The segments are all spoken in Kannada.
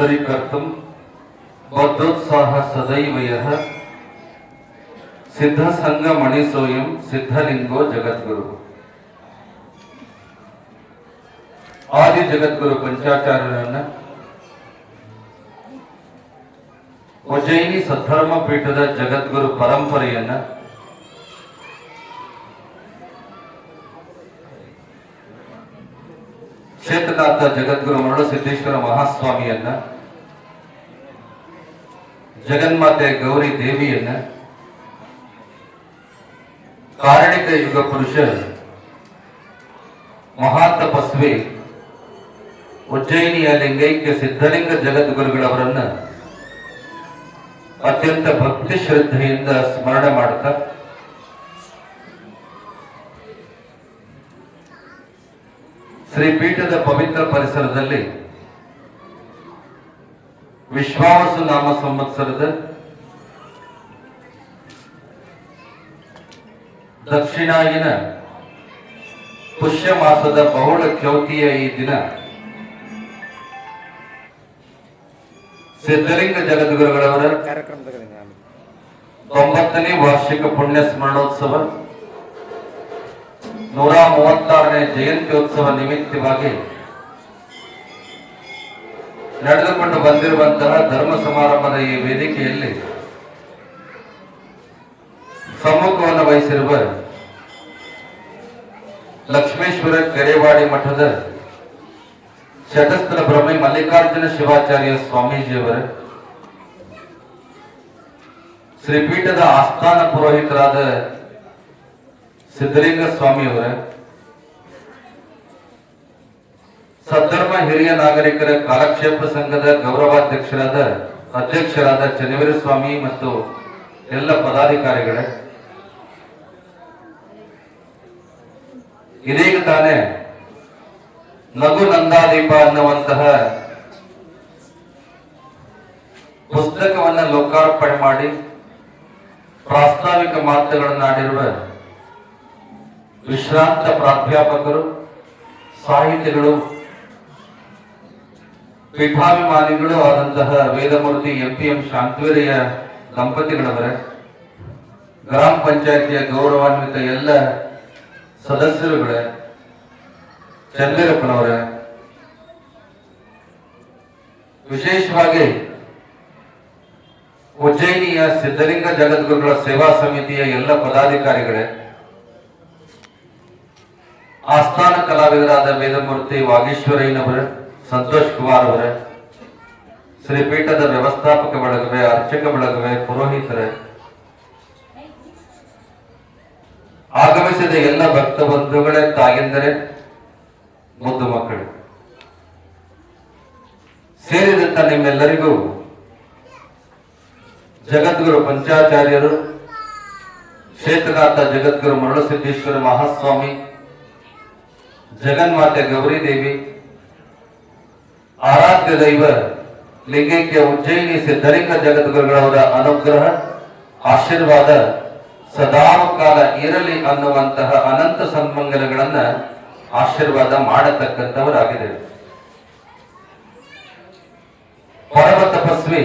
ಉದ್ದರೀಕರ್ತಂ ಬದ್ಧೋತ್ಸಾಹ ಸದೈವಯಃ ಸಿದ್ಧ ಸಂಘ ಮಣಿಸೋಯಂ ಸಿದ್ಧಲಿಂಗೋ ಜಗದ್ಗುರು. ಆದಿ ಜಗದ್ಗುರು ಪಂಚಾಚಾರ್ಯರನ್ನ ಉಜ್ಜಯಿನಿ ಸದ್ಧರ್ಮ ಪೀಠದ ಜಗದ್ಗುರು ಪರಂಪರೆಯನ್ನ ಕ್ಷೇತ್ರನಾಥ ಜಗದ್ಗುರು ಮರುಳಸಿದ್ದೇಶ್ವರ ಮಹಾಸ್ವಾಮಿಯನ್ನ, ಜಗನ್ಮಾತೆ ಗೌರಿ ದೇವಿಯನ್ನ, ಕಾರಣಿಕ ಯುಗ ಪುರುಷ ಮಹಾತಪಸ್ವಿ ಉಜ್ಜಯಿನಿಯ ಲಿಂಗೈಕ್ಯ ಸಿದ್ಧಲಿಂಗ ಜಗದ್ಗುರುಗಳವರನ್ನ ಅತ್ಯಂತ ಭಕ್ತಿ ಶ್ರದ್ಧೆಯಿಂದ ಸ್ಮರಣೆ ಮಾಡ್ತಾ ಶ್ರೀ ಪೀಠದ ಪವಿತ್ರ ಪರಿಸರದಲ್ಲಿ ವಿಶ್ವಾಸ ನಾಮ ಸಂವತ್ಸರದ ದಕ್ಷಿಣಾಯನ ಪುಷ್ಯ ಮಾಸದ ಬಹುಳ ಚೌತಿಯ ಈ ದಿನ ಸಿದ್ಧಲಿಂಗ ಜಗದ್ಗುರುಗಳವರ ತೊಂಬತ್ತನೇ ವಾರ್ಷಿಕ ಪುಣ್ಯ ಸ್ಮರಣೋತ್ಸವ. ನೂರ ಮೂವತ್ತಾರನೇ ಜಯಂತ್ಯೋತ್ಸವ ನಿಮಿತ್ತವಾಗಿ ನಡೆದುಕೊಂಡು ಬಂದಿರುವಂತಹ ಧರ್ಮ ಸಮಾರಂಭದ ಈ ವೇದಿಕೆಯಲ್ಲಿ ಸಮ್ಮುಖವನ್ನು ವಹಿಸಿರುವ ಲಕ್ಷ್ಮೇಶ್ವರ ಕೆರೆವಾಡಿ ಮಠದ ಶತಸ್ತ್ರ ಬ್ರಹ್ಮಿ ಮಲ್ಲಿಕಾರ್ಜುನ ಶಿವಾಚಾರ್ಯ ಸ್ವಾಮೀಜಿಯವರ ಶ್ರೀಪೀಠದ ಆಸ್ಥಾನ ಪುರೋಹಿತರಾದ ಸಿದ್ಧಲಿಂಗ ಸ್ವಾಮಿಯವರ ಸದ್ಧರ್ಮ ಹಿರಿಯ ನಾಗರಿಕರ ಕಾಲಕ್ಷೇಪ ಸಂಘದ ಗೌರವಾಧ್ಯಕ್ಷರಾದ ಅಧ್ಯಕ್ಷರಾದ ಚನ್ನವೀರ ಸ್ವಾಮಿ ಮತ್ತು ಎಲ್ಲ ಪದಾಧಿಕಾರಿಗಳೇ, ಇದೀಗ ತಾನೇ ನಗು ನಂದಾದೀಪ ಅನ್ನುವಂತಹ ಪುಸ್ತಕವನ್ನ ಲೋಕಾರ್ಪಣೆ ಮಾಡಿ ಪ್ರಾಸ್ತಾವಿಕ ಮಾತುಗಳನ್ನಾಡಿರುವ ವಿಶ್ರಾಂತ ಪ್ರಾಧ್ಯಾಪಕರು, ಸಾಹಿತಿಗಳು, ಪೀಠಾಭಿಮಾನಿಗಳು ಆದಂತಹ ವೇದಮೂರ್ತಿ ಎಂ ಪಿ ಎಂ ಶಾಂತವೀರಯ್ಯ ದಂಪತಿಗಳವರೇ, ಗ್ರಾಮ ಪಂಚಾಯತಿಯ ಗೌರವಾನ್ವಿತ ಎಲ್ಲ ಸದಸ್ಯರುಗಳೇ ಚಂದ್ರಪ್ಪನವರೇ ವಿಶೇಷವಾಗಿ ಉಜ್ಜಯಿನಿಯ ಸಿದ್ಧಲಿಂಗ ಜಗದ್ಗುರುಗಳ ಸೇವಾ ಸಮಿತಿಯ ಎಲ್ಲ ಪದಾಧಿಕಾರಿಗಳೇ ಆಸ್ಥಾನ ಕಲಾವಿದರಾದ ವೇದಮೂರ್ತಿ ವಾಗೇಶ್ವರಯ್ಯನವರೇ ಸಂತೋಷ್ ಕುಮಾರ್ ಅವರೇ ಶ್ರೀಪೀಠದ ವ್ಯವಸ್ಥಾಪಕ ಬಳಗವೇ, ಅರ್ಚಕ ಬಳಗವೇ, ಪುರೋಹಿತರೇ, ಆಗಮಿಸಿದ ಎಲ್ಲ ಭಕ್ತ ಬಂಧುಗಳೇ ತಾಗೆಂದರೆ ಮುದ್ದು ಮಕ್ಕಳು. ಸೇರಿದಂತ ನಿಮ್ಮೆಲ್ಲರಿಗೂ ಜಗದ್ಗುರು ಪಂಚಾಚಾರ್ಯರು ಕ್ಷೇತ್ರನಾಥ ಜಗದ್ಗುರು ಮರುಳಸಿದ್ದೇಶ್ವರ ಮಹಾಸ್ವಾಮಿ ಜಗನ್ಮಾತೆ ಗೌರಿದೇವಿ ಆರಾಧ್ಯ ದೈವ, ಲಿಂಗೈಕ್ಯ ಉಜ್ಜಯಿನಿ ಸಿದ್ಧಲಿಂಗ ಜಗದ್ಗುರುಗಳವರ ಅನುಗ್ರಹ, ಆಶೀರ್ವಾದ ಸದಾಕಾಲ ಇರಲಿ ಅನ್ನುವಂತಹ ಅನಂತ ಸನ್ಮಂಗಲಗಳನ್ನ ಆಶೀರ್ವಾದ ಮಾಡತಕ್ಕಂಥವರಾಗಿದ್ದೇವೆ ಪರಮ ತಪಸ್ವಿ,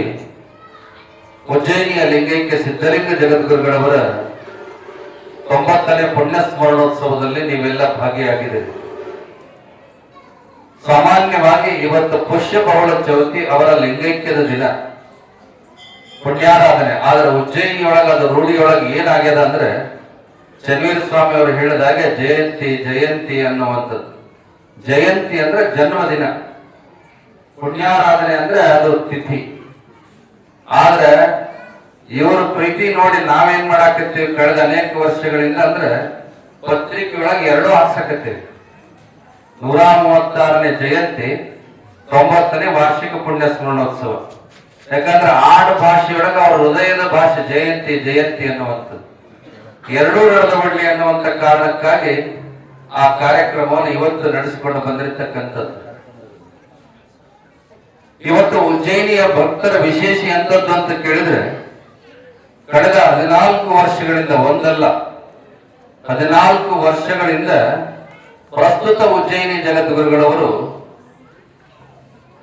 ಉಜ್ಜಯಿನಿಯ ಲಿಂಗೈಕ್ಯ ಸಿದ್ಧಲಿಂಗ ಜಗದ್ಗುರುಗಳವರ, ತೊಂಬತ್ತನೇ ಪುಣ್ಯ ಸ್ಮರಣೋತ್ಸವದಲ್ಲಿ ನೀವೆಲ್ಲ ಭಾಗಿಯಾಗಿದ್ದೀರಿ. ಸಾಮಾನ್ಯವಾಗಿ ಇವತ್ತು ಪುಷ್ಯ ಬಹುಳ ಚೌತಿ ಅವರ ಲಿಂಗೈಕ್ಯದ ದಿನ. ಪುಣ್ಯಾರಾಧನೆ. ಆದ್ರೆ ಉಜ್ಜಯಿನಿಯೊಳಗೆ ಅದು ರೂಢಿಯೊಳಗೆ ಏನಾಗ್ಯದ ಅಂದ್ರೆ ಚನ್ವೀರ ಸ್ವಾಮಿ ಅವರು ಹೇಳಿದಾಗೆ ಜಯಂತಿ ಜಯಂತಿ ಅನ್ನುವಂಥದ್ದು. ಜಯಂತಿ ಅಂದ್ರೆ ಜನ್ಮದಿನ. ಪುಣ್ಯಾರಾಧನೆ ಅಂದ್ರೆ ಅದು ತಿಥಿ. ಆದ್ರೆ ಇವರ ಪ್ರೀತಿ ನೋಡಿ ನಾವೇನ್ ಮಾಡಾಕತ್ತೀವಿ, ಕಳೆದ ಅನೇಕ ವರ್ಷಗಳಿಂದ ಅಂದ್ರೆ ಪತ್ರಿಕೆಯೊಳಗೆ ಎರಡೂ ಹಾಕ್ಸಕತ್ತೀವಿ. ನೂರ ಮೂವತ್ತಾರನೇ ಜಯಂತಿ ತೊಂಬತ್ತನೇ ವಾರ್ಷಿಕ ಪುಣ್ಯ ಸ್ಮರಣೋತ್ಸವ ಯಾಕಂದ್ರೆ ಆಡು ಭಾಷೆಯೊಳಗೆ ಅವ್ರ ಹೃದಯದ ಭಾಷೆ ಜಯಂತಿ ಜಯಂತಿ ಅನ್ನುವಂಥದ್ದು. ಎರಡೂ ನಡೆದು ಬಿಡ್ಲಿ ಅನ್ನುವಂಥ ಕಾರಣಕ್ಕಾಗಿ ಆ ಕಾರ್ಯಕ್ರಮವನ್ನು ಇವತ್ತು ನಡೆಸಿಕೊಂಡು ಬಂದಿರತಕ್ಕಂಥದ್ದು. ಇವತ್ತು ಉಜ್ಜಯಿನಿಯ ಭಕ್ತರ ವಿಶೇಷ ಎಂಥದ್ದು ಅಂತ ಕೇಳಿದ್ರೆ, ಕಳೆದ ಹದಿನಾಲ್ಕು ವರ್ಷಗಳಿಂದ ಒಂದಲ್ಲ, ಹದಿನಾಲ್ಕು ವರ್ಷಗಳಿಂದ ಪ್ರಸ್ತುತ ಉಜ್ಜಯಿನಿ ಜಗದ್ಗುರುಗಳವರು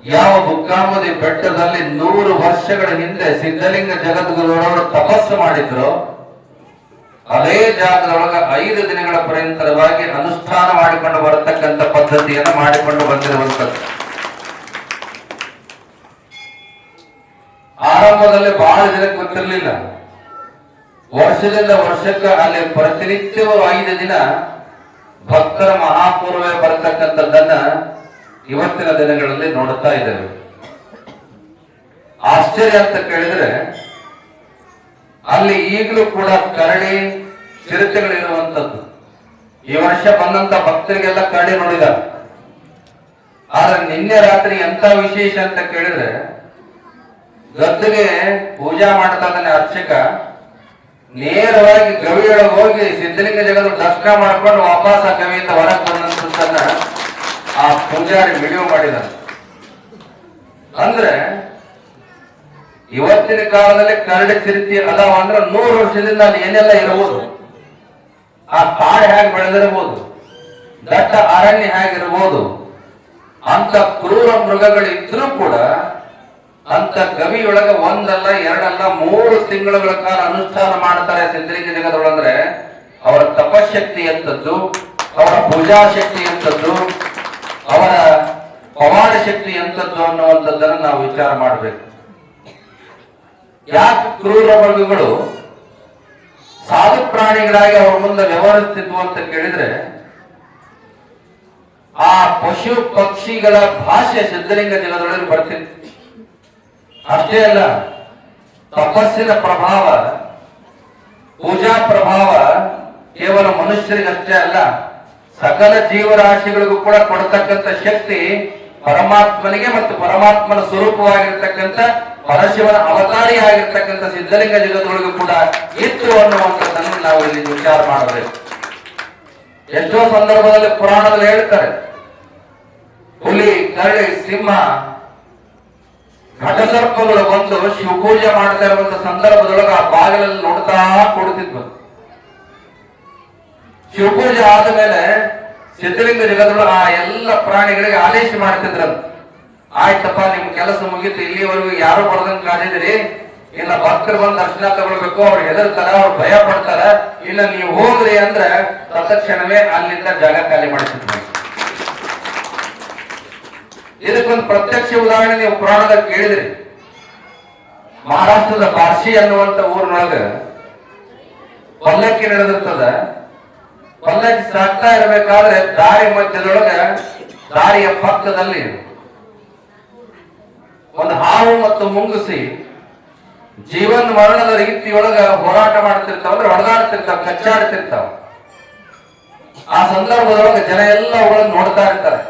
ಯಾವ ಬುಕ್ಕಾಮದಿ ಬೆಟ್ಟದಲ್ಲಿ ನೂರು ವರ್ಷಗಳ ಹಿಂದೆ ಸಿದ್ಧಲಿಂಗ ಜಗದ್ಗುರುಗಳವರು ತಪಸ್ಸು ಮಾಡಿದ್ರು, ಅದೇ ಜಾಗದೊಳಗ ಐದು ದಿನಗಳ ಪರ್ಯಂತರವಾಗಿ ಅನುಷ್ಠಾನ ಮಾಡಿಕೊಂಡು ಬರತಕ್ಕಂತ ಪದ್ಧತಿಯನ್ನು ಮಾಡಿಕೊಂಡು ಬಂದಿರುವಂತದ್ದು ಆರಂಭದಲ್ಲಿ ಬಹಳ ಜನಕ್ಕೆ ಗೊತ್ತಿರಲಿಲ್ಲ. ವರ್ಷದಿಂದ ವರ್ಷಕ್ಕೆ ಅಲ್ಲಿ ಪ್ರತಿನಿತ್ಯವೂ ಐದು ದಿನ ಭಕ್ತರ ಮಹಾಪೂರ್ವ ಬರತಕ್ಕಂಥದ್ದನ್ನ ಇವತ್ತಿನ ದಿನಗಳಲ್ಲಿ ನೋಡುತ್ತಾ ಇದ್ದೇವೆ. ಆಶ್ಚರ್ಯ ಅಂತ ಕೇಳಿದ್ರೆ, ಅಲ್ಲಿ ಈಗಲೂ ಕೂಡ ಕರಡಿ ಚಿರತೆಗಳಿರುವಂತದ್ದು ಈ ವರ್ಷ ಬಂದಂತ ಭಕ್ತರಿಗೆಲ್ಲ ಕರಡಿ ನೋಡಿದ ಆದ್ರೆ ನಿನ್ನೆ ರಾತ್ರಿ ಎಂತ ವಿಶೇಷ ಅಂತ ಕೇಳಿದ್ರೆ, ಗದ್ದುಗೆ ಪೂಜಾ ಮಾಡ್ತಾ ಇದ್ದಾನೆ ಅರ್ಚಕ. ನೇರವಾಗಿ ಗವಿಯೊಳಗೆ ಹೋಗಿ ಸಿದ್ಧಲಿಂಗ ಜಗದ ದರ್ಶನ ಮಾಡ್ಕೊಂಡು ವಾಪಸ್ ಆ ಗವಿಯಿಂದ ಹೊರಗೆ ಬಂದಂತ ಆ ಪೂಜಾರಿ ವಿಡಿಯೋ ಮಾಡಿದ ಅಂದ್ರೆ ಇವತ್ತಿನ ಕಾಲದಲ್ಲಿ ಕರಡಿ ಸಿರಿತಿ ಅದಾವ ಅಂದ್ರೆ ನೂರು ವರ್ಷದಿಂದ ಅಲ್ಲಿ ಏನೆಲ್ಲ ಇರಬಹುದು? ಆ ಕಾಡು ಹೇಗೆ ಬೆಳೆದಿರಬಹುದು? ದಟ್ಟ ಅರಣ್ಯ ಹೇಗಿರಬಹುದು? ಅಂತ ಕ್ರೂರ ಮೃಗಗಳು ಇದ್ರೂ ಕೂಡ ಅಂತ ಗವಿಯೊಳಗ ಒಂದಲ್ಲ, ಎರಡಲ್ಲ, ಮೂರು ತಿಂಗಳುಗಳ ಕಾಲ ಅನುಷ್ಠಾನ ಮಾಡ್ತಾರೆ ಸಿದ್ಧಲಿಂಗ ಜಗದೊಳಂದ್ರೆ ಅವರ ತಪಶಕ್ತಿ ಎಂತದ್ದು ಅವರ ಪೂಜಾ ಶಕ್ತಿ ಎಂತದ್ದು ಅವರ ಪವಾಡ ಶಕ್ತಿ ಎಂತದ್ದು ಅನ್ನುವಂಥದ್ದನ್ನು ನಾವು ವಿಚಾರ ಮಾಡಬೇಕು. ಯಾಕೆ ಕ್ರೂರ ಮೃಗಗಳು ಸಾಧು ಪ್ರಾಣಿಗಳಾಗಿ ಅವ್ರ ಮುಂದೆ ವ್ಯವಹರಿಸ್ತಿದ್ವು ಅಂತ ಕೇಳಿದ್ರೆ, ಆ ಪಶು ಪಕ್ಷಿಗಳ ಭಾಷೆ ಸಿದ್ಧಲಿಂಗ ಜಗದೊಳಗೆ ಬರ್ತಿತ್ತು. ಅಷ್ಟೇ ಅಲ್ಲ, ತಪಸ್ಸಿನ ಪ್ರಭಾವ, ಪೂಜಾ ಪ್ರಭಾವ ಕೇವಲ ಮನುಷ್ಯರಿಗಷ್ಟೇ ಅಲ್ಲ, ಸಕಲ ಜೀವರಾಶಿಗಳಿಗೂ ಕೂಡ ಕೊಡತಕ್ಕಂಥ ಶಕ್ತಿ ಪರಮಾತ್ಮನಿಗೆ ಮತ್ತು ಪರಮಾತ್ಮನ ಸ್ವರೂಪವಾಗಿರ್ತಕ್ಕಂಥ ಪರಶಿವನ ಅವತಾರಿ ಆಗಿರ್ತಕ್ಕಂಥ ಸಿದ್ಧಲಿಂಗ ಜಗದೊಳಗೂ ಕೂಡ ಇತ್ತು ಅನ್ನುವಂಥದ್ದನ್ನು ನಾವು ಇಲ್ಲಿ ವಿಚಾರ ಮಾಡಬೇಕು. ಎಷ್ಟೋ ಸಂದರ್ಭದಲ್ಲಿ ಪುರಾಣದಲ್ಲಿ ಹೇಳ್ತಾರೆ, ಹುಲಿ, ಕರಡಿ, ಸಿಂಹ ಘಟಸರ್ಪಗಳು ಬಂದು ಶಿವಪೂಜೆ ಮಾಡ್ತಾ ಇರುವಂತ ಸಂದರ್ಭದೊಳಗ ಆ ಬಾಗಿಲಲ್ಲಿ ನೋಡ್ತಾ ಕೊಡ್ತಿದ್ವು. ಶಿವಪೂಜೆ ಆದ ಮೇಲೆ ಸಿದ್ಧಲಿಂಗ ಜಗದೊಳಗ ಆ ಎಲ್ಲ ಪ್ರಾಣಿಗಳಿಗೆ ಆದೇಶ ಮಾಡ್ತಿದ್ರಂತ ಆಯ್ತಪ್ಪ, ನಿಮ್ ಕೆಲಸ ಮುಗಿತು, ಇಲ್ಲಿವರೆಗೂ ಯಾರು ಬರದಂಗ್ ಕಾದಿದ್ರಿ ಇಲ್ಲ, ಭಕ್ತರು ಬಂದು ದರ್ಶನ ತಗೊಳ್ಬೇಕು, ಅವ್ರು ಹೆದರ್ತಾರ, ಅವ್ರು ಭಯ ಪಡ್ತಾರ. ಇಲ್ಲ, ನೀವು ಹೋಗ್ರಿ ಅಂದ್ರೆ ತತ್ಕ್ಷಣವೇ ಅಲ್ಲಿಂದ ಜಾಗ ಖಾಲಿ ಮಾಡಿಸಿದ್ರು. ಇದಕ್ಕೊಂದು ಪ್ರತ್ಯಕ್ಷ ಉದಾಹರಣೆ ನೀವು ಪುರಾಣದಾಗ ಕೇಳಿದ್ರಿ. ಮಹಾರಾಷ್ಟ್ರದ ಬಾರ್ಶಿ ಅನ್ನುವಂತ ಊರಿನೊಳಗ ಪಲ್ಲಕ್ಕಿ ನಡೆದಿರ್ತದ. ಪಲ್ಲಕ್ಕಿ ಸಾಕ್ತಾ ಇರಬೇಕಾದ್ರೆ ದಾರಿ ಮಧ್ಯದೊಳಗ ದಾರಿಯ ಪಕ್ಕದಲ್ಲಿ ಒಂದು ಹಾವು ಮತ್ತು ಮುಂಗುಸಿ ಜೀವನ್ ಮರಣದ ರೀತಿಯೊಳಗ ಹೋರಾಟ ಮಾಡ್ತಿರ್ತಾವ ಅಂದ್ರೆ ಹೊಡೆದಾಡ್ತಿರ್ತಾವ, ಕಚ್ಚಾಡ್ತಿರ್ತಾವ. ಆ ಸಂದರ್ಭದೊಳಗ ಜನ ಎಲ್ಲ ಅವುಗಳನ್ನು ನೋಡ್ತಾ ಇರ್ತಾರೆ.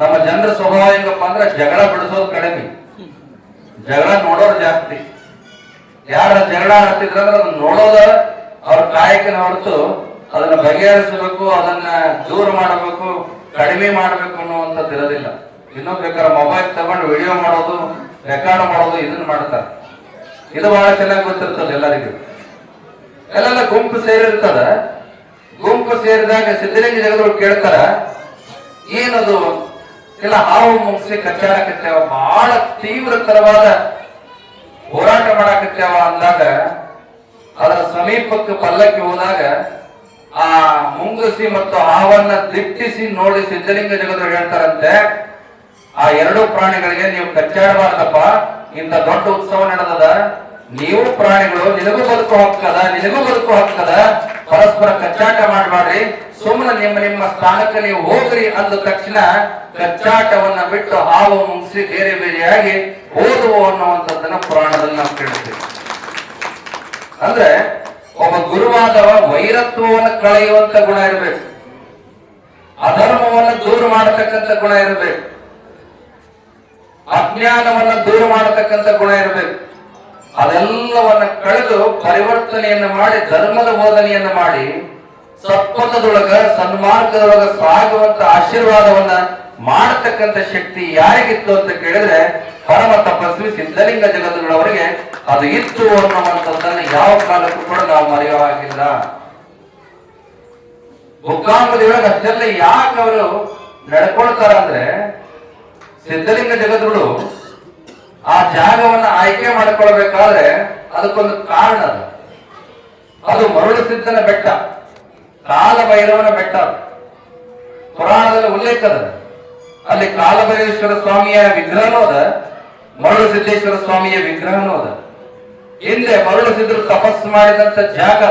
ನಮ್ಮ ಜನರ ಸ್ವಭಾವ ಹೆಂಗಪ್ಪ ಅಂದ್ರೆ ಜಗಳ ಬಿಡಿಸೋದು ಕಡಿಮೆ. ಜಗಳ ನೋಡೋರು ಜಾಸ್ತಿ. ಯಾರ ಜಗಳ ಆಡ್ತಿದ್ರ ಅಂದ್ರೆ ಅದನ್ನ ನೋಡೋದ ಅವ್ರ ಕಾಯಕನ ಹೊರತು ಅದನ್ನ ಬಗೆಹರಿಸಬೇಕು, ಅದನ್ನ ದೂರ ಮಾಡಬೇಕು, ಕಡಿಮೆ ಮಾಡಬೇಕು ಅನ್ನುವಂಥದ್ದು ಇರೋದಿಲ್ಲ. ಇನ್ನೂ ಬೇಕಾದ್ರೆ ಮೊಬೈಲ್ ತಗೊಂಡು ವಿಡಿಯೋ ಮಾಡೋದು ರೆಕಾರ್ಡ್ ಮಾಡೋದು ಇದನ್ನ ಮಾಡ್ತಾರೆ. ಇದು ಬಹಳ ಚೆನ್ನಾಗಿ ಗೊತ್ತಿರ್ತದೆ ಎಲ್ಲರಿಗೂ. ಎಲ್ಲೆಲ್ಲ ಗುಂಪು ಸೇರಿರ್ತದ ಗುಂಪು ಸೇರಿದಾಗ ಸಿದ್ಧಲಿಂಗ ಜಗದವ್ರು ಕೇಳ್ತಾರ, ಏನದು ಇಲ್ಲ, ಹಾವು ಮುಗಿಸಿ ಕಚ್ಚಾಡಕತ್ಯಾವ ಬಹಳ ತೀವ್ರತರವಾದ ಹೋರಾಟ ಮಾಡಾಕತ್ಯಾವ ಅಂದಾಗ, ಅದರ ಸಮೀಪಕ್ಕೆ ಪಲ್ಲಕ್ಕೆ ಹೋದಾಗ, ಆ ಮುಂಗಿಸಿ ಮತ್ತು ಹಾವನ್ನ ದಿಟ್ಟಿಸಿ ನೋಡಿ ಸಿದ್ಧಲಿಂಗ ಜಗದ್ರು ಹೇಳ್ತಾರಂತೆ, ಆ ಎರಡು ಪ್ರಾಣಿಗಳಿಗೆ ನೀವು ಕಚ್ಚಾಡಬಾರ್ದಪ್ಪ ಇಂತ ದೊಡ್ಡ ಉತ್ಸವ ನಡೆದದ, ನೀವು ಪ್ರಾಣಿಗಳು ನಿನಗೂ ಬದುಕು ಹಕ್ಕದ, ನಿನಗೂ ಬದುಕು ಹಕ್ಕದ, ಪರಸ್ಪರ ಕಚ್ಚಾಟ ಮಾಡಬೇಡ್ರಿ ಸುಮ್ಮನೆ ನಿಮ್ಮ ನಿಮ್ಮ ಸ್ಥಾನಕ್ಕೆ ನೀವು ಹೋಗ್ರಿ ಅಂದ ತಕ್ಷಣ ಕಚ್ಚಾಟವನ್ನ ಬಿಟ್ಟು ಹಾವು ಮುಗಿಸಿ ಬೇರೆ ಬೇರೆಯಾಗಿ ಓದುವ ಅನ್ನುವಂಥದ್ದನ್ನ ಪುರಾಣದಲ್ಲಿ ನಾವು ಕೇಳ್ತೀವಿ ಅಂದ್ರೆ ಒಬ್ಬ ಗುರುವಾದವ ವೈರತ್ವವನ್ನು ಕಳೆಯುವಂತ ಗುಣ ಇರಬೇಕು. ಅಧರ್ಮವನ್ನು ದೂರ ಮಾಡತಕ್ಕಂಥ ಗುಣ ಇರಬೇಕು. ಅಜ್ಞಾನವನ್ನ ದೂರ ಮಾಡತಕ್ಕಂಥ ಗುಣ ಇರಬೇಕು. ಅದೆಲ್ಲವನ್ನ ಕಳೆದು ಪರಿವರ್ತನೆಯನ್ನ ಮಾಡಿ, ಧರ್ಮದ ಬೋಧನೆಯನ್ನು ಮಾಡಿ ಸತ್ಪಥದೊಳಗ ಸನ್ಮಾರ್ಗದೊಳಗ ಸಾಗುವಂತ ಆಶೀರ್ವಾದವನ್ನ ಮಾಡತಕ್ಕಂತ ಶಕ್ತಿ ಯಾರಿಗಿತ್ತು ಅಂತ ಕೇಳಿದ್ರೆ, ಪರಮ ತಪಸ್ವಿ ಸಿದ್ಧಲಿಂಗ ಜಗದ್ಗುರವರಿಗೆ ಅದು ಇತ್ತು ಅನ್ನುವಂಥದ್ದನ್ನ ಯಾವ ಕಾಲಕ್ಕೂ ಕೂಡ ನಾವು ಮರೆಯುವಾಗಿಲ್ಲ ಬುಕ್ಕಾಂಬದಿಯೊಳಗೆ ಅಷ್ಟೆಲ್ಲ ಯಾಕೆ ಅವರು ನಡ್ಕೊಳ್ತಾರ ಅಂದ್ರೆ, ಸಿದ್ಧಲಿಂಗ ಜಗದ್ಗುರು ಆ ಜಾಗವನ್ನ ಆಯ್ಕೆ ಮಾಡಿಕೊಳ್ಬೇಕಾದ್ರೆ ಅದಕ್ಕೊಂದು ಕಾರಣ ಅದು. ಅದು ಮರುಳು ಸಿದ್ಧನ ಬೆಟ್ಟ. ಕಾಲಭೈರವನ ಬೆಟ್ಟ. ಪುರಾಣದಲ್ಲಿ ಉಲ್ಲೇಖ ಅದ ಅಲ್ಲಿ ಕಾಲಭೈರೇಶ್ವರ ಸ್ವಾಮಿಯ ವಿಗ್ರಹನೂ ಅದ ಮರುಳು ಸಿದ್ದೇಶ್ವರ ಸ್ವಾಮಿಯ ವಿಗ್ರಹನೂ ಅದ ಹಿಂದೆ ಮರುಳು ಸಿದ್ಧರು ತಪಸ್ಸು ಮಾಡಿದಂತ ಜಾಗ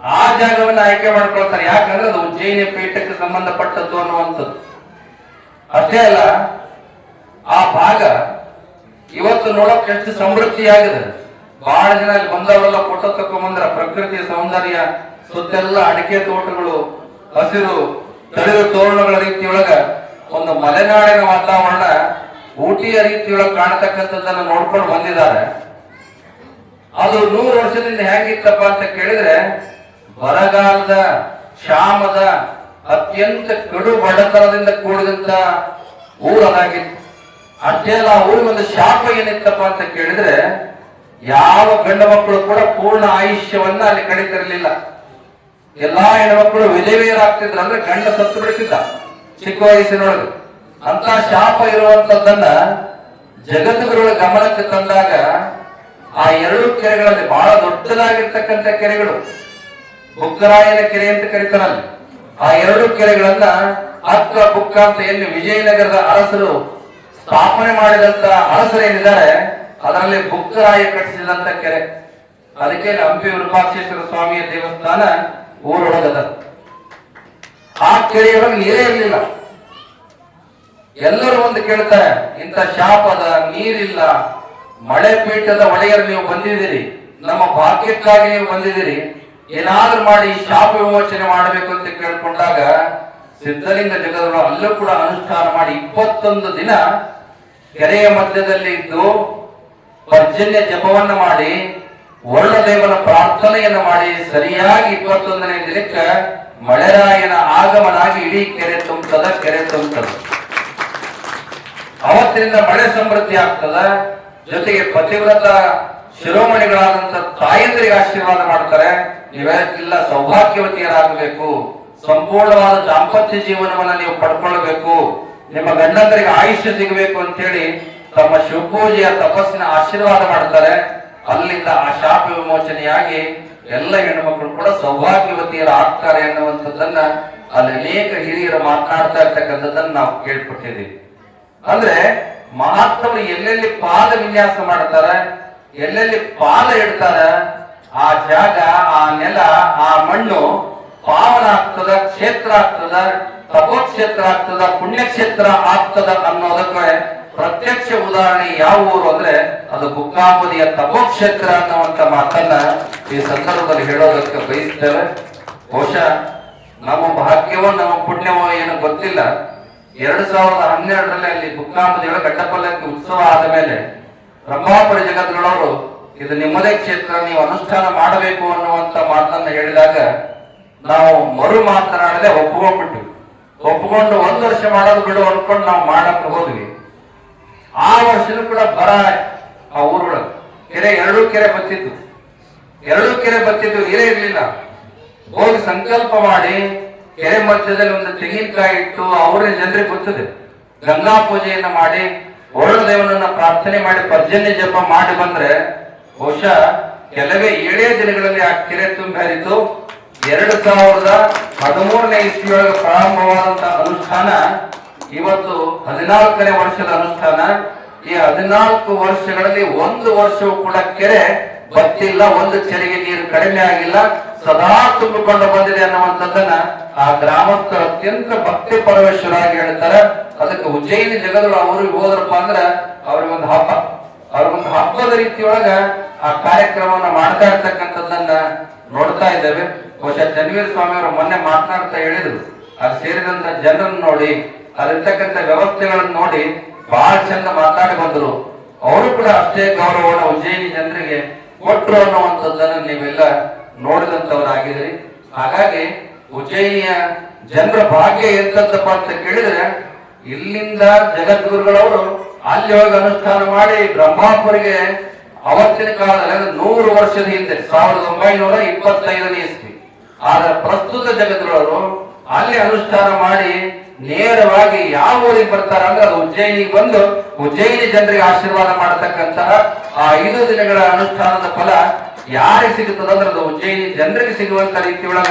ಆ ಜಾಗವನ್ನ ಆಯ್ಕೆ ಮಾಡ್ಕೊಳ್ತಾರೆ. ಯಾಕಂದ್ರೆ ಅದು ಉಜ್ಜಯಿನಿ ಪೀಠಕ್ಕೆ ಸಂಬಂಧಪಟ್ಟದ್ದು ಅನ್ನುವಂಥದ್ದು. ಅಷ್ಟೇ ಅಲ್ಲ, ಆ ಭಾಗ ಇವತ್ತು ನೋಡಕ್ ಎಷ್ಟು ಸಮೃದ್ಧಿಯಾಗಿದೆ. ಬಹಳ ಜನ ಅಲ್ಲಿ ಬಂದವರೆಲ್ಲ ಫೋಟೋ ತಕೊಂಡ್ಬಂದ್ರ ಪ್ರಕೃತಿಯ ಸೌಂದರ್ಯ ಸುತ್ತೆಲ್ಲ ಅಡಿಕೆ ತೋಟಗಳು, ಹಸಿರು, ತಳಿರು ತೋರಣಗಳ ರೀತಿಯೊಳಗ ಒಂದು ಮಲೆನಾಡಿನ ವಾತಾವರಣ ಊಟಿಯ ರೀತಿಯೊಳಗೆ ಕಾಣತಕ್ಕಂಥದ್ದನ್ನ ನೋಡ್ಕೊಂಡು ಬಂದಿದ್ದಾರೆ. ಅದು ನೂರು ವರ್ಷದಿಂದ ಹೇಗಿತ್ತಪ್ಪ ಅಂತ ಕೇಳಿದ್ರೆ, ಬರಗಾಲದ ಶ್ಯಾಮದ ಅತ್ಯಂತ ಕಡು ಬಡತನದಿಂದ ಕೂಡಿದಂತ ಊರದಾಗಿತ್ತು ಅಷ್ಟೇ ಅಲ್ಲ ಒಂದು ಶಾಪ ಏನಿತ್ತಪ್ಪ ಅಂತ ಕೇಳಿದ್ರೆ, ಯಾವ ಗಂಡ ಮಕ್ಕಳು ಕೂಡ ಪೂರ್ಣ ಆಯುಷ್ಯವನ್ನ ಅಲ್ಲಿ ಕಳೀತಿರ್ಲಿಲ್ಲ. ಎಲ್ಲಾ ಹೆಣ್ಮಕ್ಳು ವಿಧವೆಯರಾಗ್ತಿದ್ರು ಅಂದ್ರೆ ಗಂಡ ಸತ್ತು ಬಿಡ್ತಿದ್ದ. ಚಿಕ್ಕ ವಯಸ್ಸಿನೊಳಗೆ. ಅಂತ ಶಾಪ ಇರುವಂತದ್ದನ್ನ ಜಗದ್ಗುರುಗಳ ಗಮನಕ್ಕೆ ತಂದಾಗ ಆ ಎರಡು ಕೆರೆಗಳಲ್ಲಿ ಬಹಳ ದೊಡ್ಡದಾಗಿರ್ತಕ್ಕಂಥ ಕೆರೆಗಳು ಬುಕ್ಕರಾಯನ ಕೆರೆ ಅಂತ ಕರೀತಾರಲ್ಲಿ. ಆ ಎರಡು ಕೆರೆಗಳನ್ನ ಅಕ್ಕ ಬುಕ್ಕ ಅಂತ ಎಲ್ಲಿ ವಿಜಯನಗರದ ಅರಸರು ಸ್ಥಾಪನೆ ಮಾಡಿದಂತ ಅರಸರೇನಿದ್ದಾರೆ ಅದರಲ್ಲಿ ಬುಕ್ಕರಾಯ ಕಟ್ಟಿಸಿದಂತ ಕೆರೆ. ಅದಕ್ಕೆ ಹಂಪಿ ವಿರೂಪಾಕ್ಷೇಶ್ವರ ಸ್ವಾಮಿಯ ದೇವಸ್ಥಾನ ಊರೊಳಗದ ಆ ಕೇಳಿಯೊಳಗೆ ನೀರೇ ಇರಲಿಲ್ಲ. ಎಲ್ಲರೂ ಒಂದು ಕೇಳ್ತಾರೆ, ಇಂಥ ಶಾಪದ ನೀರಿಲ್ಲ, ಮಳೆ ಪೀಠದ ಒಡೆಯರು ನೀವು ಬಂದಿದ್ದೀರಿ, ನಮ್ಮ ಭಾಗ್ಯಕ್ಕಾಗಿ ನೀವು ಬಂದಿದ್ದೀರಿ, ಏನಾದ್ರೂ ಮಾಡಿ ಶಾಪ ವಿಮೋಚನೆ ಮಾಡಬೇಕು ಅಂತ ಕೇಳ್ಕೊಂಡಾಗ ಸಿದ್ಧಲಿಂಗ ಜಗದವರು ಅಲ್ಲೂ ಕೂಡ ಅನುಷ್ಠಾನ ಮಾಡಿ ಇಪ್ಪತ್ತೊಂದು ದಿನ ಕೆರೆಯ ಮಧ್ಯದಲ್ಲಿ ಇದ್ದು ಪರ್ಜನ್ಯ ಜಪವನ್ನು ಮಾಡಿ ವರ್ಣದೇವನ ಪ್ರಾರ್ಥನೆಯನ್ನ ಮಾಡಿ ಸರಿಯಾಗಿ ಇಪ್ಪತ್ತೊಂದನೇ ದಿನಕ್ಕೆ ಮಳೆರಾಯನ ಆಗಮನಾಗಿ ಇಡೀ ಕೆರೆ ತುಂಬುತ್ತದ ಕೆರೆ ತುಂಬುತ್ತದೆ ಅವತ್ತಿನಿಂದ ಮಳೆ ಸಮೃದ್ಧಿ ಆಗ್ತದ. ಜೊತೆಗೆ ಪತಿವ್ರತ ಶಿರೋಮಣಿಗಳಾದಂತ ತಾಯಂದರಿಗೆ ಆಶೀರ್ವಾದ ಮಾಡ್ತಾರೆ. ನೀವೆಲ್ಲ ಸೌಭಾಗ್ಯವತಿಯರಾಗಬೇಕು. ಸಂಪೂರ್ಣವಾದ ದಾಂಪತ್ಯ ಜೀವನವನ್ನ ನೀವು ಪಡ್ಕೊಳ್ಬೇಕು. ನಿಮ್ಮ ಗಂಡಂದರಿಗೆ ಆಯುಷ್ಯ ಸಿಗಬೇಕು ಅಂತ ಹೇಳಿ ತಮ್ಮ ಶಿವಪೂಜೆಯ ತಪಸ್ಸಿನ ಆಶೀರ್ವಾದ ಮಾಡ್ತಾರೆ. ಅಲ್ಲಿಂದ ಆ ಶಾಪ ವಿಮೋಚನೆಯಾಗಿ ಎಲ್ಲ ಹೆಣ್ಣುಮಕ್ಕಳು ಕೂಡ ಸೌಭಾಗ್ಯವತಿಯರು ಆಗ್ತಾರೆ ಅನ್ನುವಂಥದ್ದನ್ನ ಅಲ್ಲಿ ಅನೇಕ ಹಿರಿಯರು ಮಾತನಾಡ್ತಾ ಇರ್ತಕ್ಕಂಥದ್ದನ್ನ ನಾವು ಕೇಳ್ಪಟ್ಟಿದ್ದೀವಿ ಅಂದ್ರೆ ಮಹಾತ್ಮರು ಎಲ್ಲೆಲ್ಲಿ ಪಾದ ವಿನ್ಯಾಸ ಮಾಡ್ತಾರ, ಎಲ್ಲೆಲ್ಲಿ ಪಾದ ಇಡ್ತಾರ, ಆ ಜಾಗ, ಆ ನೆಲ, ಆ ಮಣ್ಣು ಪಾವನ ಆಗ್ತದ, ಕ್ಷೇತ್ರ ಆಗ್ತದ, ತಪೋಕ್ಷೇತ್ರ ಆಗ್ತದ, ಪುಣ್ಯಕ್ಷೇತ್ರ ಆಗ್ತದ ಅನ್ನೋದಕ್ಕೆ ಪ್ರತ್ಯಕ್ಷ ಉದಾಹರಣೆ ಯಾವ ಊರು ಅಂದ್ರೆ ಅದು ಬುಕ್ಕಾಂಬುದಿಯ ತಪೋಕ್ಷೇತ್ರ ಅನ್ನುವಂತ ಮಾತನ್ನ ಈ ಸಂದರ್ಭದಲ್ಲಿ ಹೇಳೋದಕ್ಕೆ ಬಯಸ್ತೇವೆ ಬಹುಶಃ ನಮ್ಮ ಭಾಗ್ಯವೋ ನಮ್ಮ ಪುಣ್ಯವೋ ಏನು ಗೊತ್ತಿಲ್ಲ. ಎರಡ್ ಸಾವಿರದ ಹನ್ನೆರಡರಲ್ಲಿ ಅಲ್ಲಿ ಬುಕ್ಕಾಂಬದಿಗಳ ಗಡ್ಡಪಲ್ಲಕ್ಕೆ ಉತ್ಸವ ಆದ ಮೇಲೆ ಬ್ರಹ್ಮಾಪುರ ಜಗದ್ಗಳವರು ಇದು ನಿಮ್ಮದೇ ಕ್ಷೇತ್ರ, ನೀವು ಅನುಷ್ಠಾನ ಮಾಡಬೇಕು ಅನ್ನುವಂತ ಮಾತನ್ನ ಹೇಳಿದಾಗ ನಾವು ಮರು ಮಾತನಾಡದೆ ಒಪ್ಪಿಕೊಂಡ್ಬಿಟ್ಟು ಒಪ್ಕೊಂಡು ಒಂದು ವರ್ಷ ಮಾಡೋದು ಬಿಡು ಅನ್ಕೊಂಡು ನಾವು ಮಾಡಕ್ಕೆ ಹೋದ್ವಿ. ಆ ವರ್ಷನೂ ಕೂಡ ಬರ ಆ ಊರುಗಳು. ಕೆರೆ ಎರಡೂ ಕೆರೆ ಬತ್ತಿದ್ದು. ಎರಡೂ ಕೆರೆ ಬತ್ತಿದ್ದು ನೀರೇ ಇರಲಿಲ್ಲ. ಹೋಗಿ ಸಂಕಲ್ಪ ಮಾಡಿ ಕೆರೆ ಮಧ್ಯದಲ್ಲಿ ಒಂದು ತೆಂಗಿನಕಾಯಿ ಇಟ್ಟು ಅವರೇ ಜನರಿಗೆ ಗೊತ್ತದೆ. ಗಂಗಾ ಪೂಜೆಯನ್ನ ಮಾಡಿ ದೇವನನ್ನ ಪ್ರಾರ್ಥನೆ ಮಾಡಿ ಪರ್ಜನ್ಯ ಜಪ ಮಾಡಿ ಬಂದ್ರೆ ಬಹುಶಃ ಕೆಲವೇ ಏಳೇ ದಿನಗಳಲ್ಲಿ ಆ ಕೆರೆ ತುಂಬಿ ಹರಿತು ಎರಡು ಸಾವಿರದ ಹದಿಮೂರನೇ ಇಸ್ವಿಯೊಳಗೆ ಪ್ರಾರಂಭವಾದಂತಹ ಅನುಷ್ಠಾನ ಇವತ್ತು ಹದಿನಾಲ್ಕನೇ ವರ್ಷದ ಅನುಷ್ಠಾನ. ಈ ಹದಿನಾಲ್ಕು ವರ್ಷಗಳಲ್ಲಿ ಒಂದು ವರ್ಷವೂ ಕೂಡ ಕೆರೆ ಬತ್ತಿಲ್ಲ, ಒಂದು ಚೆರಿಗೆ ನೀರು ಕಡಿಮೆ ಆಗಿಲ್ಲ. ಸದಾ ತುಂಬಿಕೊಂಡು ಬಂದಿದೆ ಅನ್ನುವಂಥದ್ದನ್ನ ಆ ಗ್ರಾಮಸ್ಥರು ಅತ್ಯಂತ ಭಕ್ತಿ ಪರಮೇಶ್ವರಾಗಿ ಹೇಳ್ತಾರೆ. ಅದಕ್ಕೆ ಉಜ್ಜಯಿನಿ ಜಗದಳು ಅವ್ರಿಗೆ ಹೋದ್ರಪ್ಪ ಅಂದ್ರೆ ಅವ್ರಿಗೊಂದು ಹಬ್ಬ. ಅವ್ರಿಗೊಂದು ಹಬ್ಬದ ರೀತಿಯೊಳಗ ಆ ಕಾರ್ಯಕ್ರಮವನ್ನ ಮಾಡ್ತಾ ಇರ್ತಕ್ಕಂಥದ್ದನ್ನ ನೋಡ್ತಾ ಇದ್ದೇವೆ. ಬಹುಶಃ ಜನ್ವೀರ್ ಸ್ವಾಮಿ ಅವರು ಮೊನ್ನೆ ಮಾತನಾಡ್ತಾ ಹೇಳಿದ್ರು. ಅದು ಸೇರಿದಂತ ಜನರನ್ನು ನೋಡಿ ಅಲ್ಲಿರ್ತಕ್ಕಂಥ ವ್ಯವಸ್ಥೆಗಳನ್ನು ನೋಡಿ ಬಹಳ ಚಂದ ಮಾತಾಡಿ ಬಂದರು. ಅವರು ಕೂಡ ಅಷ್ಟೇ ಗೌರವವನ್ನು ಉಜ್ಜಯಿನಿ ಜನರಿಗೆ ಕೊಟ್ಟರು ಅನ್ನುವಂಥದ್ದನ್ನು ನೀವೆಲ್ಲ ನೋಡಿದಂಥವರಾಗಿದ್ರಿ ಹಾಗಾಗಿ ಉಜ್ಜಯಿನಿಯ ಜನರ ಭಾಗ್ಯ ಎಂತದ್ದಪ್ಪ ಅಂತ ಕೇಳಿದ್ರೆ, ಇಲ್ಲಿಂದ ಜಗದ್ಗುರುಗಳವರು ಅಲ್ಲಿ ಹೋಗಿ ಅನುಷ್ಠಾನ ಮಾಡಿ ಬ್ರಹ್ಮಾಪುರಿಗೆ ಅವತ್ತಿನ ಕಾಲದಲ್ಲಿ ನೂರು ವರ್ಷದ ಹಿಂದೆ, ಸಾವಿರದ ಒಂಬೈನೂರ ಇಪ್ಪತ್ತೈದನೇ ಇಸ್ವಿ. ಆದ್ರೆ ಪ್ರಸ್ತುತ ಜಗದ್ಗುರುಗಳು ಅಲ್ಲಿ ಅನುಷ್ಠಾನ ಮಾಡಿ ನೇರವಾಗಿ ಯಾವ ಊರಿಗೆ ಬರ್ತಾರ ಅಂದ್ರೆ ಅದು ಉಜ್ಜಯಿನಿಗೆ ಬಂದು ಉಜ್ಜಯಿನಿ ಜನರಿಗೆ ಆಶೀರ್ವಾದ ಮಾಡತಕ್ಕಂತಹ ಆ ಐದು ದಿನಗಳ ಅನುಷ್ಠಾನದ ಫಲ ಯಾರಿಗೆ ಸಿಗುತ್ತದೆ ಅಂದ್ರೆ ಅದು ಉಜ್ಜಯಿನಿ ಜನರಿಗೆ ಸಿಗುವಂತ ರೀತಿಯೊಳಗ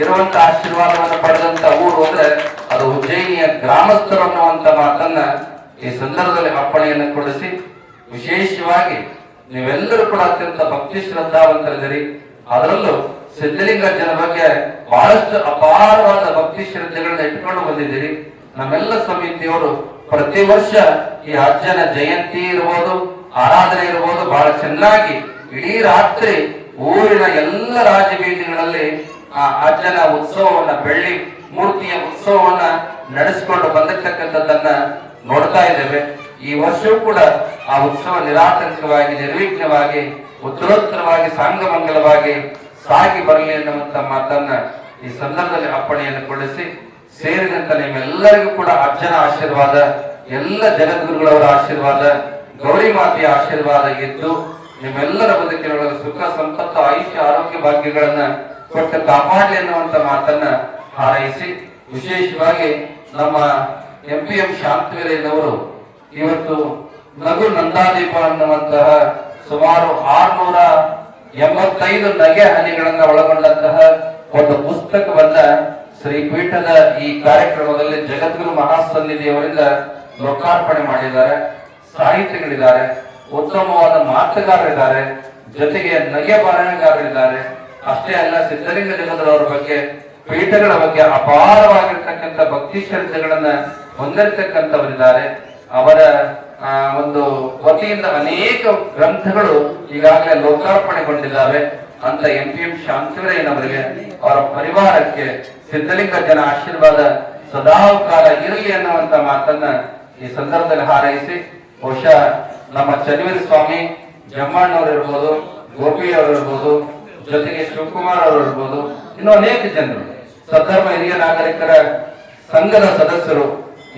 ಇರುವಂತ ಆಶೀರ್ವಾದವನ್ನು ಪಡೆದಂತ ಊರು ಅಂದ್ರೆ ಅದು ಉಜ್ಜಯಿನಿಯ ಗ್ರಾಮಸ್ಥರು ಅನ್ನುವಂತ ಮಾತನ್ನ ಈ ಸಂದರ್ಭದಲ್ಲಿ ಅಪ್ಪಣೆಯನ್ನು ಕೊಡಿಸಿ, ವಿಶೇಷವಾಗಿ ನೀವೆಲ್ಲರೂ ಕೂಡ ಅತ್ಯಂತ ಭಕ್ತಿ ಶ್ರದ್ಧಾವಂತರಿದ್ದೀರಿ. ಅದರಲ್ಲೂ ಸಿದ್ಧಲಿಂಗಜ್ಜನ ಬಗ್ಗೆ ಬಹಳಷ್ಟು ಅಪಾರವಾದ ಭಕ್ತಿ ಶ್ರದ್ಧೆಗಳನ್ನ ಇಟ್ಕೊಂಡು ಬಂದಿದ್ದೀರಿ. ನಮ್ಮೆಲ್ಲ ಸಮಿತಿಯವರು ಪ್ರತಿ ವರ್ಷ ಈ ಅಜ್ಜನ ಜಯಂತಿ ಇರ್ಬೋದು, ಆರಾಧನೆ ಇರ್ಬೋದು, ಬಹಳ ಚೆನ್ನಾಗಿ ಇಡೀ ರಾತ್ರಿ ಊರಿನ ಎಲ್ಲ ರಾಜಬೀದಿಗಳಲ್ಲಿ ಆ ಅಜ್ಜನ ಉತ್ಸವವನ್ನ, ಬೆಳ್ಳಿ ಮೂರ್ತಿಯ ಉತ್ಸವವನ್ನ ನಡೆಸಿಕೊಂಡು ಬಂದಿರ್ತಕ್ಕಂಥದ್ದನ್ನ ನೋಡ್ತಾ ಇದ್ದೇವೆ. ಈ ವರ್ಷವೂ ಕೂಡ ಆ ಉತ್ಸವ ನಿರಾತಂಕವಾಗಿ, ನಿರ್ವಿಘ್ನವಾಗಿ, ಉತ್ತರೋತ್ತರವಾಗಿ, ಸಾಂಗಮಂಗಲವಾಗಿ ಸಾಗಿ ಬರಲಿ ಎನ್ನುವಂತ ಮಾತನ್ನ ಈ ಸಂದರ್ಭದಲ್ಲಿ ಅಪ್ಪಣೆಯನ್ನು ಕೊಡಿಸಿ ಸೇರಿದಂತ ನಿಮ್ಮೆಲ್ಲರಿಗೂ ಕೂಡ ಅಜ್ಜನ ಆಶೀರ್ವಾದ, ಎಲ್ಲ ಜಗದ್ಗುರುಗಳವರ ಆಶೀರ್ವಾದ, ಗೌರಿ ಮಾತೆಯ ಆಶೀರ್ವಾದ ಇದ್ದು ನಿಮ್ಮೆಲ್ಲರ ಬದುಕಿನೊಳಗೆ ಸುಖ, ಸಂಪತ್ತು, ಆಯುಷ್ಯ, ಆರೋಗ್ಯ ಭಾಗ್ಯಗಳನ್ನ ಕೊಟ್ಟು ಕಾಪಾಡಲಿ ಎನ್ನುವಂತ ಮಾತನ್ನ ಹಾರೈಸಿ ವಿಶೇಷವಾಗಿ ನಮ್ಮ ಎಂ ಪಿ ಎಂ ಶಾಂತವೀರಯ್ಯನವರು ಇವತ್ತು ನಗು ನಂದಾದೀಪ ಅನ್ನುವಂತಹ ಸುಮಾರು ಆರ್ನೂರ ಎಂಬತ್ತೈದು ನಗೆ ಹನಿಗಳನ್ನ ಒಳಗೊಂಡಂತಹ ಒಂದು ಪುಸ್ತಕವನ್ನ ಶ್ರೀ ಪೀಠದ ಈ ಕಾರ್ಯಕ್ರಮದಲ್ಲಿ ಜಗದ್ಗುರು ಮಹಾಸನ್ನಿಧಿಯವರಿಂದ ಲೋಕಾರ್ಪಣೆ ಮಾಡಿದ್ದಾರೆ, ಸಾಹಿತಿಗಳಿದ್ದಾರೆ, ಉತ್ತಮವಾದ ಮಾತುಗಾರರಿದ್ದಾರೆ, ಜೊತೆಗೆ ನಗೆ ಬರಹಗಾರರಿದ್ದಾರೆ ಅಷ್ಟೇ ಅಲ್ಲ, ಸಿದ್ಧಲಿಂಗ ಜಗದರವರ ಬಗ್ಗೆ, ಪೀಠಗಳ ಬಗ್ಗೆ ಅಪಾರವಾಗಿರ್ತಕ್ಕಂಥ ಭಕ್ತಿ ಶ್ರದ್ಧೆಗಳನ್ನ ಹೊಂದಿರತಕ್ಕಂಥವರಿದ್ದಾರೆ. ಅವರ ಒಂದು ವತಿಯಿಂದ ಅನೇಕ ಗ್ರಂಥಗಳು ಈಗಾಗಲೇ ಲೋಕಾರ್ಪಣೆಗೊಂಡಿದ್ದಾವೆ ಅಂತ ಎಂ ಪಿ ಎಂ ಶಾಂತಿವರಯ್ಯನವರಿಗೆ ಅವರ ಪರಿವಾರಕ್ಕೆ ಸಿದ್ಧಲಿಂಗ ಜನ ಆಶೀರ್ವಾದ ಸದಾಕಾಲ ಇರಲಿ ಅನ್ನುವಂತ ಮಾತನ್ನ ಈ ಸಂದರ್ಭದಲ್ಲಿ ಹಾರೈಸಿ, ಬಹುಶಃ ನಮ್ಮ ಚನ್ವೀರ್ ಸ್ವಾಮಿ, ಜಮ್ಮಣ್ಣವ್ರು ಇರ್ಬೋದು ಗೋಪಿ ಅವರು ಇರ್ಬೋದು, ಜೊತೆಗೆ ಶಿವಕುಮಾರ್ ಅವರು ಇರ್ಬೋದು, ಇನ್ನು ಅನೇಕ ಜನರು. ಸದ್ಧರ್ಮ ಹಿರಿಯ ನಾಗರಿಕರ ಸಂಘದ ಸದಸ್ಯರು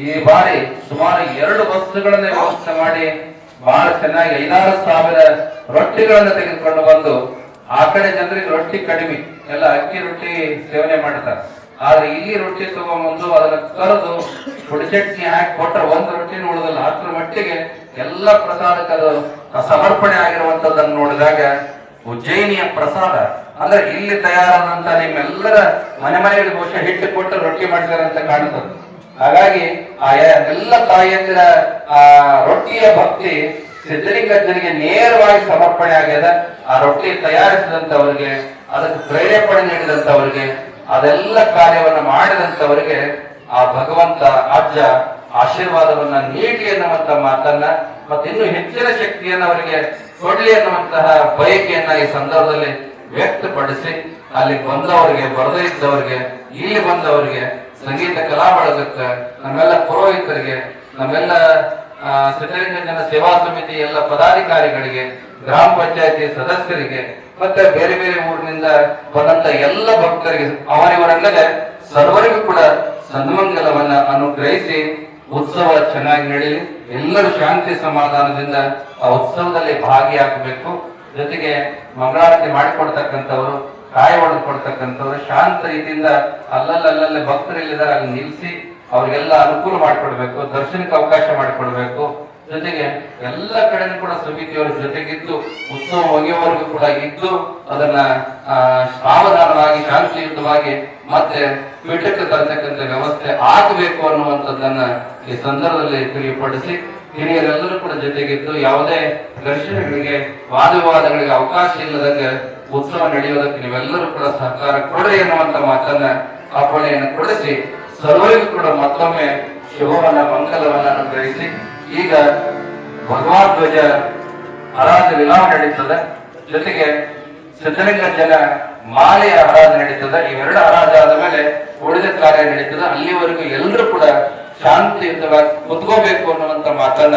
ಈ ಬಾರಿ ಸುಮಾರು ಎರಡು ಬಸ್ಸುಗಳನ್ನ ವ್ಯವಸ್ಥೆ ಮಾಡಿ ಬಹಳ ಚೆನ್ನಾಗಿ ಐದಾರು ಸಾವಿರ ರೊಟ್ಟಿಗಳನ್ನ ತೆಗೆದುಕೊಂಡು ಬಂದು ಆ ಕಡೆ ಜನರಿಗೆ ರೊಟ್ಟಿ ಕಡಿಮೆ. ಎಲ್ಲ ಅಕ್ಕಿ ರೊಟ್ಟಿ ಸೇವನೆ ಮಾಡ್ತಾರೆ. ಆದ್ರೆ ಇಲ್ಲಿ ರೊಟ್ಟಿ ತಗೊಂಡ್ಬಂದು ಅದನ್ನ ಕರೆದು ಪುಡಿ ಚಟ್ನಿ ಹಾಕಿ ಕೊಟ್ಟರೆ ಒಂದು ರೊಟ್ಟಿನ ಉಳಿದಲ್ಲ. ಅದ್ರ ಮಟ್ಟಿಗೆ ಎಲ್ಲ ಪ್ರಸಾದಕ್ಕೆ ಅದು ಸಮರ್ಪಣೆ ಆಗಿರುವಂತದ್ದನ್ನು ನೋಡಿದಾಗ ಉಜ್ಜಯಿನಿಯ ಪ್ರಸಾದ. ಅಂದ್ರೆ ಇಲ್ಲಿ ತಯಾರಾದಂತ ನಿಮ್ಮೆಲ್ಲರ ಮನೆ ಮನೆಯಲ್ಲಿ ಬಹುಶಃ ಹಿಟ್ಟು ಕೊಟ್ಟು ರೊಟ್ಟಿ ಮಾಡಿದಾರೆ ಅಂತ ಕಾಣುತ್ತದೆ ಹಾಗಾಗಿ ಆ ಎಲ್ಲ ತಾಯಿಯಂದಿರ ಆ, ರೊಟ್ಟಿಯ ಭಕ್ತಿ ಸಿದ್ಧಲಿಂಗಜ್ಜನಿಗೆ ನೇರವಾಗಿ ಸಮರ್ಪಣೆ ಆಗ್ಯದ. ಆ ರೊಟ್ಟಿ ತಯಾರಿಸಿದಂತವರಿಗೆ ಅದಕ್ಕೆ ಪ್ರೇರೇಪಣೆ ನೀಡಿದಂತವರಿಗೆ ಅದೆಲ್ಲ ಕಾರ್ಯವನ್ನ ಮಾಡಿದಂತವರಿಗೆ ಆ ಭಗವಂತ ಅಜ್ಜ ಆಶೀರ್ವಾದವನ್ನ ನೀಡಿ ಎನ್ನುವಂತ ಮಾತನ್ನ ಮತ್ತೆ ಇನ್ನು ಹೆಚ್ಚಿನ ಶಕ್ತಿಯನ್ನು ಅವರಿಗೆ ಕೊಡ್ಲಿ ಎನ್ನುವಂತಹ ಬಯಕೆಯನ್ನ ಈ ಸಂದರ್ಭದಲ್ಲಿ ವ್ಯಕ್ತಪಡಿಸಿ, ಅಲ್ಲಿ ಬಂದವರಿಗೆ, ಬರದೇ ಇದ್ದವರಿಗೆ, ಇಲ್ಲಿ ಬಂದವರಿಗೆ ಸಂಗೀತ ಕಲಾ ಬಳಗಕ್ಕೆ ನಮ್ಮೆಲ್ಲ ಪುರೋಹಿತರಿಗೆ, ನಮ್ಮೆಲ್ಲ ಜನ ಸೇವಾ ಸಮಿತಿ ಎಲ್ಲ ಪದಾಧಿಕಾರಿಗಳಿಗೆ, ಗ್ರಾಮ ಪಂಚಾಯತಿ ಸದಸ್ಯರಿಗೆ, ಮತ್ತೆ ಬೇರೆ ಬೇರೆ ಊರಿನಿಂದ ಬಂದಂತ ಎಲ್ಲ ಭಕ್ತರಿಗೆ, ಅವರಿವರಲ್ಲದೆ ಸರ್ವರಿಗೂ ಕೂಡ ಸನ್ಮಂಗಲವನ್ನ ಅನುಗ್ರಹಿಸಿ, ಉತ್ಸವ ಚೆನ್ನಾಗಿ ನಡೀಲಿ. ಎಲ್ಲರೂ ಶಾಂತಿ ಸಮಾಧಾನದಿಂದ ಆ ಉತ್ಸವದಲ್ಲಿ ಭಾಗಿಯಾಗಬೇಕು. ಜೊತೆಗೆ ಮಂಗಳಾರತಿ ಮಾಡಿಕೊಡ್ತಕ್ಕಂಥವ್ರು ಕಾಯ ಕೊಡ್ತಕ್ಕಂಥವ್ರು ಶಾಂತ ರೀತಿಯಿಂದ ಅಲ್ಲಲ್ಲಿ ಭಕ್ತರು ಎಲ್ಲಿದ್ದಾರೆ ಅಲ್ಲಿ ನಿಲ್ಲಿಸಿ ಅವರಿಗೆಲ್ಲ ಅನುಕೂಲ ಮಾಡಿಕೊಡ್ಬೇಕು, ದರ್ಶನಕ್ಕೆ ಅವಕಾಶ ಮಾಡಿಕೊಡ್ಬೇಕು. ಜೊತೆಗೆ ಎಲ್ಲ ಕಡೆನೂ ಕೂಡ ಸಮಿತಿಯವರ ಜೊತೆಗಿದ್ದು, ಉತ್ಸವ ಮುಗಿಯುವವರೆಗೂ ಕೂಡ ಇದ್ದು, ಅದನ್ನ ಸಾವಧಾನವಾಗಿ, ಶಾಂತಿಯುತವಾಗಿ ಮತ್ತೆ ಪೀಠಕ್ಕೆ ತರತಕ್ಕಂಥ ವ್ಯವಸ್ಥೆ ಆಗಬೇಕು ಅನ್ನುವಂಥದ್ದನ್ನ ಈ ಸಂದರ್ಭದಲ್ಲಿ ತಿಳಿಪಡಿಸಿ ಹಿರಿಯರೆಲ್ಲರೂ ಕೂಡ ಜೊತೆಗಿದ್ದು ಯಾವುದೇ ಘರ್ಷಣೆಗಳಿಗೆ ವಾದ ವಿವಾದಗಳಿಗೆ ಅವಕಾಶ ಇಲ್ಲದಂಗೆ ಉತ್ಸವ ನಡೆಯೋದಕ್ಕೆ ನೀವೆಲ್ಲರೂ ಕೂಡ ಸಹಕಾರ ಕೊಡ್ರಿ ಎನ್ನುವಂತ ಮಾತನ್ನ ಅಪ್ಪಣೆಯನ್ನು ಕೊಡಿಸಿ, ಸರ್ವರಿಗೂ ಕೂಡ ಮತ್ತೊಮ್ಮೆ ಶುಭವನ್ನ, ಮಂಗಲವನ್ನ ಅನುಗ್ರಹಿಸಿ. ಈಗ ಭಗವಾನ್ ಧ್ವಜ ಆರಾಧ ವಿಲಾವ ನಡೀತದೆ. ಜೊತೆಗೆ ಸಿದ್ಧಲಿಂಗ ಜನ ಮಾಲೆಯ ಆರಾಧನೆ ನಡೀತದೆ. ಶಾಂತಿಯುತವಾಗಿ ಕುತ್ಕೋಬೇಕು ಅನ್ನುವಂತ ಮಾತನ್ನ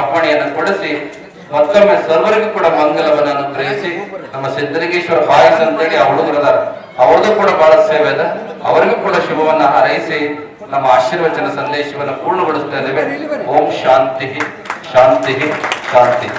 ಅಪ್ಪಣೆಯನ್ನು ಕೊಡಿಸಿ, ಮತ್ತೊಮ್ಮೆ ಸರ್ವರಿಗೂ ಕೂಡ ಮಂಗಲವನ್ನು ಅನುಗ್ರಹಿಸಿ, ನಮ್ಮ ಸಿದ್ದಲಿಂಗೇಶ್ವರ ಬಾಯಸ್ ಅಂತೇಳಿ ಆ ಹುಡುಗರದಾರ ಅವ್ರದ್ದು ಕೂಡ ಬಹಳ ಸೇವೆ ಅದ ಅವರಿಗೂ ಕೂಡ ಶುಭವನ್ನ ಹಾರೈಸಿ, ನಮ್ಮ ಆಶೀರ್ವಚನ ಸಂದೇಶವನ್ನು ಪೂರ್ಣಗೊಳಿಸ್ತಾ ಇದ್ದೇವೆ. ಓಂ ಶಾಂತಿ ಶಾಂತಿ ಶಾಂತಿ.